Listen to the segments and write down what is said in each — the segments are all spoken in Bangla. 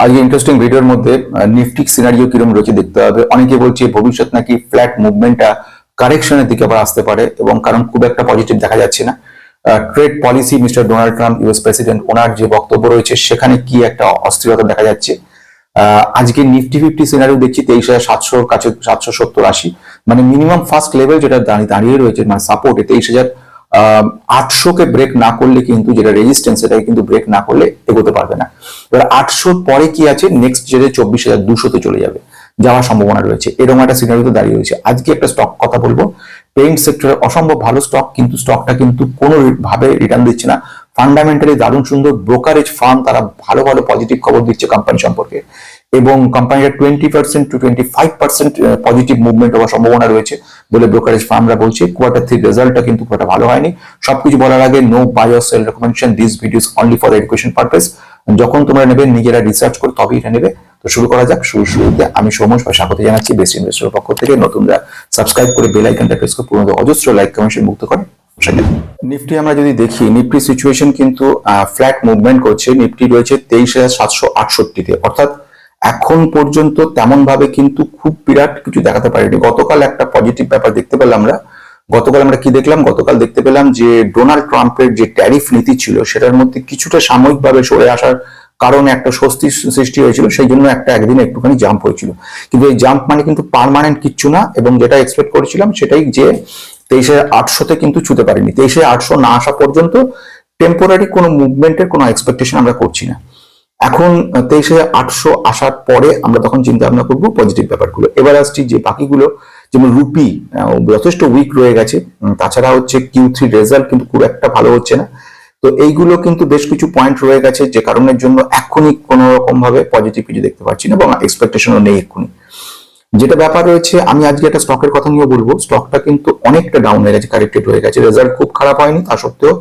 আজকে ইন্টারেস্টিং ভিডিওর মধ্যে নিফটিক সিনারিও কিরম রয়েছে দেখতে হবে। অনেকে বলছে ভবিষ্যৎ নাকি ফ্ল্যাট মুভমেন্টটা কারেকশনের দিকে আবার আসতে পারে এবং কারণ খুব একটা পজিটিভ দেখা যাচ্ছে না। Trade policy mister Donald Trump US president ওনার যে বক্তব্য রয়েছে, সেখানে কি একটা অস্থিরতা দেখা যাচ্ছে? আজকে নিফটি ফিফটি সিনারিও দেখছি, তেইশ হাজার সাতশোর কাছে, সাতশো সত্তর আশি। মানে মিনিমাম ফার্স্ট লেভেল যেটা দাঁড়িয়ে রয়েছে মানে সাপোর্ট তেইশ হাজার আটশোকে ব্রেক না করলে কিন্তু যেটা রেজিস্ট্যান্স সেটাকে কিন্তু ব্রেক না করলে এগোতে পারবে না। এবার আটশোর পরে কি আছে? নেক্সট যেটা চব্বিশ হাজার দুশোতে চলে যাবে। যাওয়ার সম্ভাবনা রয়েছে। এরকম একটা সিনারিতে দাঁড়িয়ে রয়েছে। আজকে একটা স্টক কথা বলব। পেইন্ট সেক্টরে অসম্ভব ভালো স্টক কিন্তু স্টকটা কিন্তু কোনো ভাবে রিটার্ন দিচ্ছে না। ফান্ডামেন্টালি দারুণ সুন্দর ব্রোকারেজ ফার্ম তারা ভালো ভালো পজিটিভ খবর দিচ্ছে কোম্পানি সম্পর্কে। এবং কোম্পানিটা twenty percent to twenty five percent positive movement হওয়ার সম্ভাবনা রয়েছে বলে ব্রোকারেজ ফার্মরা বলছে। কোয়ার্টার থ্রি রেজাল্টটা কিন্তু খুব ভালো হয়নি। সবকিছু বলার আগে no buy or sell recommendation this videos only for education purpose যখন তোমরা নেবে, নিজেরা রিসার্চ করে, তবেই এটা নেবে। তো শুরু করা যাক। শুরু শুরুতে আমি সৌমজ বা স্বাগত জানাচ্ছি বেস্ট ইনভেস্টর পক্ষ থেকে। নতুনরা সাবস্ক্রাইব করে বেল আইকনটা প্রেস করে পুরনো অজস্র লাইক কমেন্ট মুক্ত করে নিফটি আমরা যদি দেখি, নিফটি সিচুয়েশন কিন্তু ফ্ল্যাট মুভমেন্ট করছে। নিফটি রয়েছে তেইশ হাজার সাতশো আটষট্টিতে। অর্থাৎ এখন পর্যন্ত তেমন ভাবে কিন্তু খুব বিরাট কিছু দেখাতে পারেনি। গতকাল একটা পজিটিভ ব্যাপার দেখতে পেলাম আমরা। গতকাল আমরা কি দেখলাম? গতকাল দেখতে পেলাম যে ডোনাল্ড ট্রাম্পের যে ট্যারিফ নীতি ছিল, সেটার মধ্যে কিছুটা সাময়িকভাবে সরে আসার কারণে একটা স্বস্তি সৃষ্টি হয়েছিল, সেই জন্য একটা একদিনে একটুখানি জাম্প হয়েছিল। কিন্তু এই জাম্প মানে কিন্তু পার্মানেন্ট কিচ্ছু না এবং যেটা এক্সপেক্ট করেছিলাম সেটাই যে তেইশে আটশোতে কিন্তু ছুতে পারিনি। তেইশে আটশো না আসা পর্যন্ত টেম্পোরারি কোনো মুভমেন্টের কোনো এক্সপেকটেশন আমরা করছি না। এখন তেইশে আটশো আসার পরে আমরা তখন চিন্তা ভাবনা করব পজিটিভ ব্যাপারগুলো। এবার আসছি যে বাকিগুলো, যেমন রুপি যথেষ্ট উইক রয়ে গেছে। তাছাড়া হচ্ছে কিউ থ্রি রেজাল্ট কিন্তু খুব একটা ভালো হচ্ছে না। তো এইগুলো কিন্তু বেশ কিছু পয়েন্ট রয়ে গেছে যে কারণের জন্য এখনই কোনো রকম ভাবে পজিটিভ কিছু দেখতে পাচ্ছি না, এবং এক্সপেকটেশনও নেই এক্ষুনি। যেটা ব্যাপার রয়েছে, আমি আজকে একটা স্টকের কথা নিয়ে বলব। স্টকটা কিন্তু অনেকটা ডাউন হয়ে গেছে কারেক্টেড হয়ে গেছে। রেজাল্ট খুব খারাপ হয়নি, তা সত্ত্বেও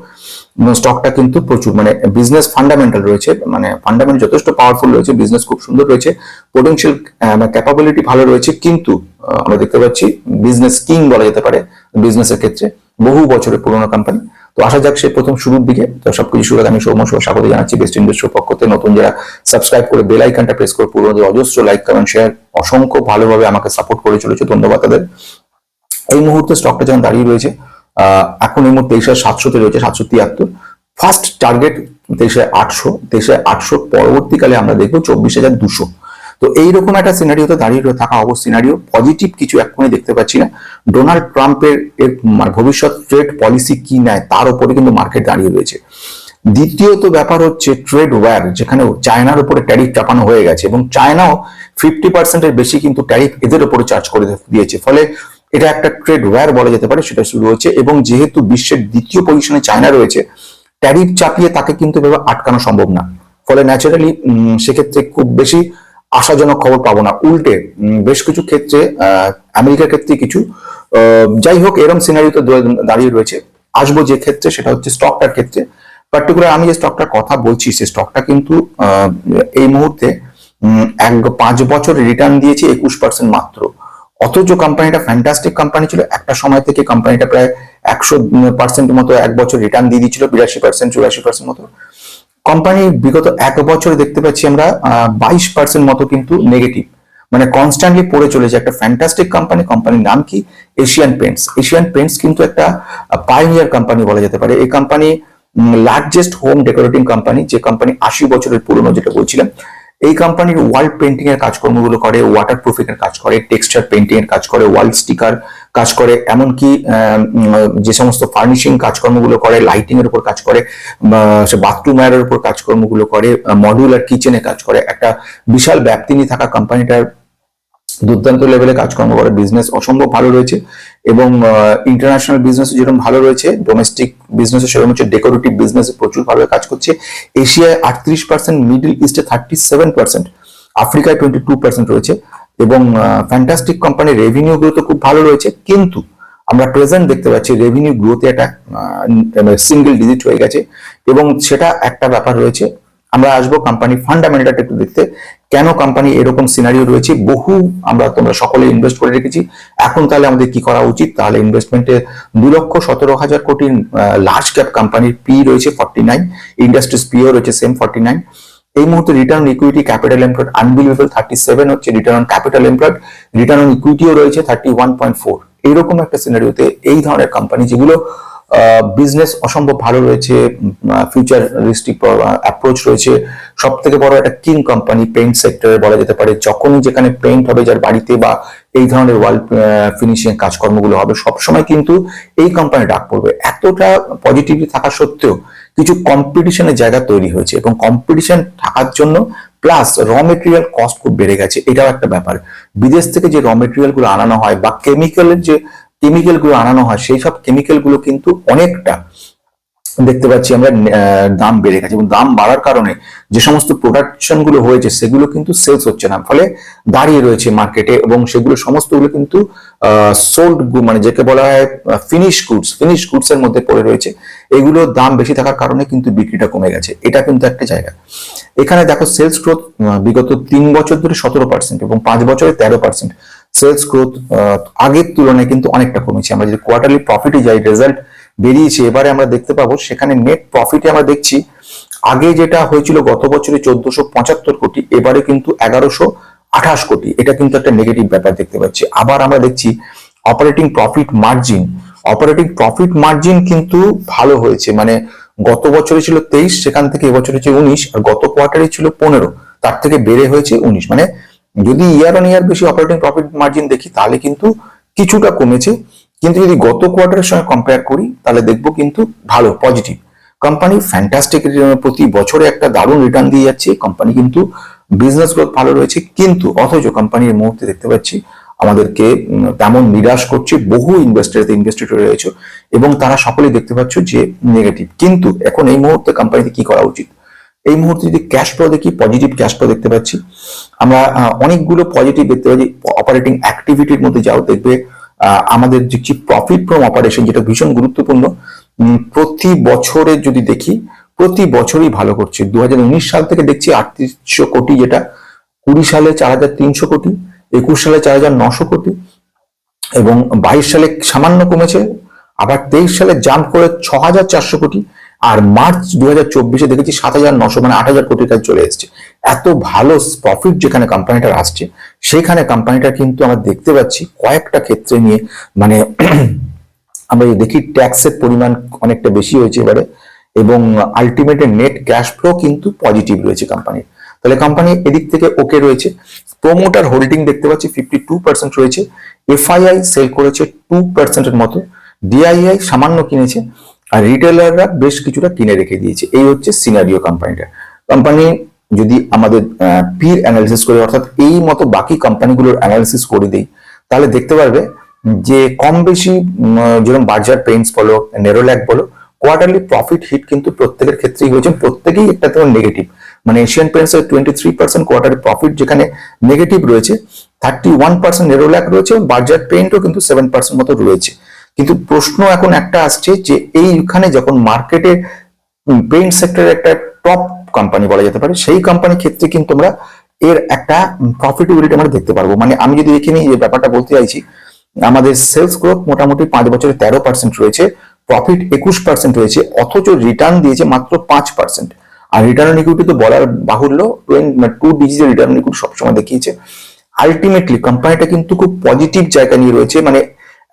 স্টকটা কিন্তু প্রচুর মানে বিজনেস ফান্ডামেন্টাল রয়েছে মানে ফান্ডামেন্টাল যথেষ্ট পাওয়ারফুল রয়েছে বিজনেস খুব সুন্দর রয়েছে পোটেনশিয়াল ক্যাপাবিলিটি ভালো রয়েছে, কিন্তু আমরা দেখতে পাচ্ছি বিজনেস কিং বলা যেতে পারে বিজনেসের ক্ষেত্রে, বহু বছরের পুরোনো কোম্পানি তো আসা যাক সে প্রথম শুরুর দিকে, তো সবকিছু শুরু আমি সৌম্য সহ স্বাগত জানাচ্ছি বেস্ট ইনভেস্টর পক্ষ থেকে। নতুন যারা সাবস্ক্রাইব করে বেল আইকনটা প্রেস করে পুরোনো অজস্র লাইক কমেন্ট শেয়ার অসংখ্য ভালোভাবে আমাকে সাপোর্ট করে চলেছে, ধন্যবাদ তাদের। এই মুহূর্তে স্টকটা যেমন দাঁড়িয়ে রয়েছে এখন এই মুহূর্তে তেইশ হাজার সাতশোতে রয়েছে, সাতশো তিয়াত্তর। ফার্স্ট টার্গেট তেইশ আটশো তেইশ আটশো, পরবর্তীকালে আমরা দেখব চব্বিশ হাজার দুশো। তো এইরকম একটা সিনারিওতে দাঁড়িয়ে রয়ে থাকা অবস্থ সিনারিও পজিটিভ কিছু এক্ষুনি দেখতে পাচ্ছি না। ডোনাল্ড ট্রাম্পের এর ভবিষ্যৎ ট্রেড পলিসি কি নেয়, তার উপরে কিন্তু মার্কেট দাঁড়িয়ে রয়েছে। দ্বিতীয়ত ব্যাপার হচ্ছে ট্রেড ওয়্যার যেখানে চায়নার উপরে ট্যারিফ চাপানো হয়ে গেছে এবং চায়নাও ফিফটি পার্সেন্টের বেশি কিন্তু ট্যারিফ এদের উপরে চার্জ করে দিয়েছে। ফলে এটা একটা ট্রেড ওয়্যার বলা যেতে পারে, সেটা শুরু হচ্ছে এবং যেহেতু বিশ্বের দ্বিতীয় পজিশনে চায়না রয়েছে ট্যারিফ চাপিয়ে তাকে কিন্তু এভাবে আটকানো সম্ভব না। ফলে ন্যাচারালি সেক্ষেত্রে খুব বেশি আশাজনক খবর পাবো না। উল্টে বেশ কিছু ক্ষেত্রে আমেরিকার ক্ষেত্রে কিছু যাই হোক, এরম সিনারিতে দাঁড়িয়ে রয়েছে। আসব যে ক্ষেত্রে, সেটা হচ্ছে স্টকটার ক্ষেত্রে। পার্টিকুলার আমি যে স্টকটার কথা বলছি, সে স্টকটা কিন্তু এই মুহূর্তে এক পাঁচ বছর রিটার্ন দিয়েছে একুশ পার্সেন্ট মাত্র। অথচ কোম্পানিটা ফ্যান্টাস্টিক কোম্পানি ছিল, একটা সময় থেকে কোম্পানিটা প্রায় একশো পার্সেন্ট মতো, এক বছর রিটার্ন দিয়ে দিচ্ছিল বিরাশি পার্সেন্ট চুরাশি পার্সেন্ট মতো। কোম্পানি বিগত এক বছরে দেখতে পাচ্ছি আমরা বাইশ পার্সেন্ট মতো কিন্তু নেগেটিভ মানে কনস্ট্যান্টলি পড়ে চলেছে একটা ফ্যান্টাস্টিক কোম্পানি কোম্পানির নাম কি? এশিয়ান পেন্টস এশিয়ান পেন্টস কিন্তু একটা পাইনিয়ার কোম্পানি বলা যেতে পারে। এই company largest home decorating company যে কোম্পানি আশি বছরের পুরনো, যেটা বলছিলাম এই কোম্পানির ওয়াল পেন্টিং এর কাজকর্মগুলো করে ওয়াটার প্রুফিং এর কাজ করে টেক্সচার পেন্টিং এর কাজ করে ওয়াল স্টিকার কাজ করে, এমনকি যে সমস্ত ফার্নিশিং কাজকর্মগুলো করে লাইটিং এর উপর কাজ করে বাথরুম এর উপর কাজকর্মগুলো করে মডিউলার কিচেনে কাজ করে। একটা বিশাল ব্যাপ্তি নিয়ে থাকা কোম্পানিটার দুর্দান্ত লেভেলে কাজকর্ম করে বিজনেস অসম্ভব ভালো রয়েছে এবং ইন্টারন্যাশনাল বিজনেস যেরকম ভালো রয়েছে ডোমেস্টিক বিজনেস সেরকম হচ্ছে ডেকোরেটিভ বিজনেস প্রচুর ভালো কাজ করছে। এশিয়ায় আটত্রিশ পার্সেন্ট মিডল ইস্টে থার্টি সেভেন পার্সেন্ট আফ্রিকায় টোয়েন্টি টু পার্সেন্ট রয়েছে এবং ফ্যান্টাস্টিক কোম্পানির রেভিনিউ গ্রোথ খুব ভালো রয়েছে। কিন্তু আমরা প্রেজেন্ট দেখতে পাচ্ছি রেভিনিউ গ্রোথে একটা সিঙ্গেল ডিজিট হয়ে গেছে এবং সেটা একটা ব্যাপার রয়েছে। আমরা আসব কোম্পানি ফান্ডামেন্টালটা একটু দেখতে। কেন কোম্পানি এরকম সিনারিও রয়েছে? বহু আমরা তোমরা সকলে ইনভেস্ট করে রেখেছি। এখন তাহলে আমাদের কি করা উচিত? তাহলে ইনভেস্টমেন্টে দু লক্ষ সতেরো হাজার কোটির লার্জ ক্যাপ কোম্পানির পি রয়েছে ফর্টি নাইন ইন্ডাস্ট্রিজ পিও রয়েছে সেম ফর্টি নাইন এই মুহূর্তে return equity capital employed unbelievable thirty seven হচ্ছে return on capital employed return on ইকুইটিও রয়েছে থার্টি ওয়ান পয়েন্ট ফোর এইরকম একটা সিনারিওতে এই ধরনের কোম্পানি যেগুলো বিজনেস অসম্ভব ভালো রয়েছে ফিউচার রিস্টিক অ্যাপ্রোচ রয়েছে। সব থেকে বড় একটা কিং কোম্পানি পেইন্ট সেক্টরে বলা যেতে পারে, যখনই যেখানে পেইন্ট হবে যার বাড়িতে বা এই ধরনের ওয়াল ফিনিশিং কাজকর্মগুলো হবে, সবসময় কিন্তু এই কোম্পানি ডাক পড়বে। এতটা পজিটিভলি থাকা সত্ত্বেও কিছু কম্পিটিশনের জায়গা তৈরি হয়েছে এবং কম্পিটিশন থাকার জন্য প্লাস র মেটেরিয়াল কস্ট খুব বেড়ে গেছে, এটাও একটা ব্যাপার। বিদেশ থেকে যে র মেটেরিয়ালগুলো আনানো হয় বা কেমিক্যালের যে কেমিক্যালগুলো আনানো হয়, সেই সব কেমিক্যালগুলো কিন্তু অনেকটা দেখতে পাচ্ছি আমরা দাম বেড়ে গেছে এবং দাম বাড়ার কারণে যে সমস্ত প্রোডাকশনগুলো হয়েছে সেগুলো কিন্তু সেলস হচ্ছে না। ফলে দাঁড়িয়ে রয়েছে মার্কেটে এবং সেগুলো সমস্তগুলো কিন্তু সোল্ড মানে যাকে বলা হয় ফিনিশ গুডস ফিনিশ গুডস এর মধ্যে পড়ে রয়েছে। এগুলোর দাম বেশি থাকার কারণে কিন্তু বিক্রিটা কমে গেছে। এটা কিন্তু একটা জায়গা। এখানে দেখো সেলস গ্রোথ বিগত তিন বছর ধরে সতেরো পার্সেন্ট এবং পাঁচ বছরে তেরো পার্সেন্ট সেলস গ্রোথ আগের তুলনায় কিন্তু অনেকটা কমেছে। আমরা যদি কোয়ার্টারলি প্রফিটে যাই রেজাল্ট বেরিয়েছে, এবারে আমরা দেখতে পাবো, সেখানে নেট প্রফিটে আমরা দেখছি, আগে যেটা হয়েছিল গত বছরে চোদ্দশো পঁচাত্তর কোটি, এবারে কিন্তু এগারোশো আঠাশ কোটি। এটা কিন্তু একটা নেগেটিভ ব্যাপার দেখতে পাচ্ছি। আবার আমরা দেখছি operating profit margin operating profit margin কিন্তু ভালো হয়েছে। মানে গত বছরে ছিল তেইশ, সেখান থেকে এবছরে হচ্ছে উনিশ, আর গত কোয়ার্টারে ছিল পনেরো। তার থেকে বেড়ে হয়েছে উনিশ। মানে যদি ইয়ার অন ইয়ার বেশি অপারেটিং প্রফিট মার্জিন দেখি, তাহলে কিন্তু কিছুটা কমেছে। কিন্তু যদি গত কোয়ার্টারের সঙ্গে কম্পেয়ার করি, তাহলে দেখব কিন্তু ভালো পজিটিভ কোম্পানি ফ্যান্টাস্টিক প্রতি বছরে একটা দারুণ রিটার্ন দিয়ে যাচ্ছে। কোম্পানি কিন্তু বিজনেস গ্রোথ ভালো রয়েছে। কিন্তু অথচ কোম্পানির মুহূর্তে দেখতে পাচ্ছি, আমাদেরকে তেমন নিরাশ করছে বহু ইনভেস্টার ইনভেস্টেড রয়েছে এবং তারা সকলেই দেখতে পাচ্ছ যে নেগেটিভ কিন্তু এখন এই মুহূর্তে কোম্পানিতে কি করা উচিত? এই মুহূর্তে যদি ক্যাশ ফ্লো দেখি পজিটিভ ক্যাশ ফ্লো দেখতে পাচ্ছি। আমরা অনেকগুলো পজিটিভ দেখতে পাচ্ছি। অপারেটিং অ্যাক্টিভিটির মধ্যে যাও, দেখবে আমাদের যে প্রফিট ফ্রম অপারেশন যেটা ভীষণ গুরুত্বপূর্ণ প্রতি বছরে যদি দেখি, প্রতি বছরই ভালো করছে। দু হাজার উনিশ সাল থেকে দেখছি আটত্রিশশো কোটি যেটা, কুড়ি সালে চার হাজার তিনশো কোটি, একুশ সালে চার হাজার নশো কোটি, এবং বাইশ সালে সামান্য কমেছে, আবার তেইশ সালে জাম্প করে ছ হাজার চারশো কোটি। আর মার্চ দু হাজার চব্বিশে দেখেছি সাত হাজার নশো মানে আট হাজার কোটির কাছে চলে এসেছে। এত ভালো প্রফিট যেখানে কোম্পানিটার আসছে, সেখানে কোম্পানিটা কিন্তু আমরা দেখতে পাচ্ছি কয়েকটা ক্ষেত্রে নিয়ে মানে আমরা দেখি ট্যাক্সের পরিমাণ অনেকটা বেশি হয়েছে এবারে এবং আলটিমেটলি নেট ক্যাশ ফ্লো কিন্তু পজিটিভ রয়েছে কোম্পানির তাহলে কোম্পানি এদিক থেকে ওকে রয়েছে। প্রোমোটার হোল্ডিং দেখতে পাচ্ছি ফিফটি টু পার্সেন্ট রয়েছে এফআইআই সেল করেছে টু পার্সেন্টের মতো। ডিআইআই সামান্য কিনেছে। আর রিটেলাররা বেশ কিছুটা কিনে রেখে দিয়েছে। এই হচ্ছে সিনারিও কোম্পানিটা কোম্পানি যদি আমাদের পির অ্যানালিসিস করি, অর্থাৎ এই মতো বাকি কোম্পানিগুলোর অ্যানালিসিস করে দিই, তাহলে দেখতে পারবে যে কম বেশি যেরকম বার্জার পেইন্টস বলো, নেরোল্যাক বলো কোয়ার্টারলি প্রফিট হিট কিন্তু প্রত্যেকের ক্ষেত্রেই হয়েছে। প্রত্যেকেই একটা তোমার নেগেটিভ মানে এশিয়ান পেন্টস এর twenty three percent quarterly profit যেখানে নেগেটিভ রয়েছে থার্টি ওয়ান পার্সেন্ট নেরোল্যাক রয়েছে বার্জার পেইন্টও কিন্তু সেভেন পার্সেন্ট মতো রয়েছে। কিন্তু প্রশ্ন এখন একটা আসছে যে এইখানে যখন মার্কেটে পেইন্ট সেক্টরের একটা টপ কোম্পানি বলা যেতে পারে, সেই কোম্পানির ক্ষেত্রে কিন্তু আমরা এর একটা প্রফিটেবিলিটি আমরা দেখতে পারব। মানে আমি যদি এখানে যে ব্যাপারটা বলতে চাইছি, আমাদের সেলস গ্রোথ মোটামুটি পাঁচ বছরে তেরো পার্সেন্ট রয়েছে প্রফিট একুশ পার্সেন্ট রয়েছে, অথচ রিটার্ন দিয়েছে মাত্র পাঁচ পার্সেন্ট আর রিটার্ন অন ইকুইটি তো বলার বাহুল্য টু ডিজিটের রিটার্ন অন ইকুইটি সবসময় দেখিয়েছে। আলটিমেটলি কোম্পানিটা কিন্তু খুব পজিটিভ জায়গা নিয়ে রয়েছে মানে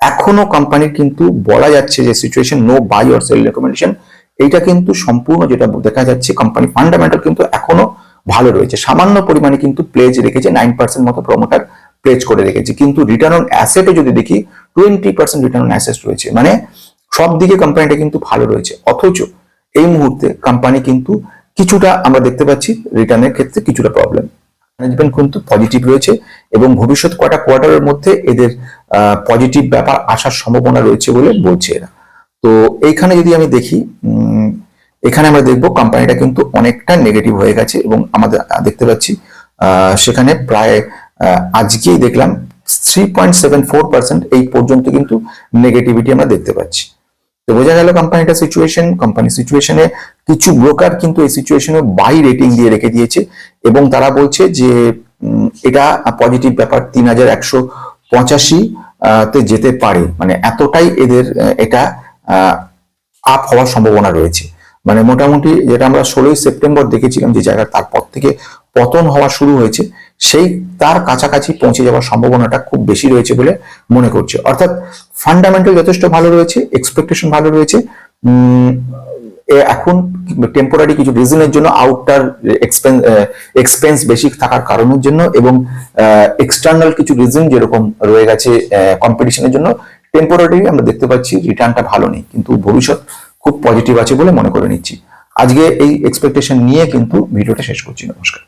এখনও কোম্পানির কিন্তু বলা যাচ্ছে যে situation no buy or sell recommendation এইটা কিন্তু সম্পূর্ণ যেটা দেখা যাচ্ছে কোম্পানি ফান্ডামেন্টাল কিন্তু এখনও ভালো রয়েছে। সামান্য পরিমাণে কিন্তু প্লেজ রেখেছে নাইন পার্সেন্ট মতো প্রমোটার প্লেজ করে রেখেছে। কিন্তু রিটার্ন অন অ্যাসেটে যদি দেখি twenty percent return on asset রয়েছে। মানে সব দিকে কোম্পানিটা কিন্তু ভালো রয়েছে। অথচ এই মুহূর্তে কোম্পানি কিন্তু কিছুটা আমরা দেখতে পাচ্ছি রিটার্নের ক্ষেত্রে কিছুটা প্রবলেম ম্যানেজমেন্ট কিন্তু পজিটিভ রয়েছে এবং ভবিষ্যৎ কটা কোয়ার্টারের মধ্যে এদের পজিটিভ ব্যাপার আসার সম্ভাবনা রয়েছে বলে বলছে এরা। তো এইখানে যদি আমি দেখি এখানে আমরা দেখব কোম্পানিটা কিন্তু অনেকটা নেগেটিভ হয়ে গেছে এবং আমাদের দেখতে পাচ্ছি সেখানে প্রায় আজকেই দেখলাম three point seven four percent এই পর্যন্ত কিন্তু নেগেটিভিটি আমরা দেখতে পাচ্ছি। তো বোঝা গেল কোম্পানিটা সিচুয়েশন কোম্পানি সিচুয়েশনে কিছু ব্রোকার কিন্তু এই সিচুয়েশনে বাই রেটিং দিয়ে রেখে দিয়েছে এবং তারা বলছে যে এটা পজিটিভ ব্যাপার তিন হাজার একশো পঁচাশি তে যেতে পারে। মানে এতটাই এদের এটা আপ হওয়ার সম্ভাবনা রয়েছে। মানে মোটামুটি যেটা আমরা ষোলোই সেপ্টেম্বর দেখেছিলাম যে জায়গা তারপর থেকে পতন হওয়া শুরু হয়েছে। সেই তার কাছাকাছি পৌঁছে যাওয়ার সম্ভাবনাটা খুব বেশি রয়েছে বলে মনে করছে। অর্থাৎ ফান্ডামেন্টাল যথেষ্ট ভালো রয়েছে এক্সপেকটেশন ভালো রয়েছে। এখন টেম্পোরারি কিছু রিজনের জন্য আউটটার এক্সপেন্স এক্সপেন্স বেশি থাকার কারণের জন্য এবং এক্সটার্নাল কিছু রিজন যেরকম রয়ে গেছে কম্পিটিশনের জন্য টেম্পোরারি আমরা দেখতে পাচ্ছি রিটার্নটা ভালো নেই। কিন্তু ভবিষ্যৎ খুব পজিটিভ আছে বলে মনে করে নিচ্ছি। আজকে এই এক্সপেকটেশন নিয়ে কিন্তু ভিডিওটা শেষ করছি। নমস্কার।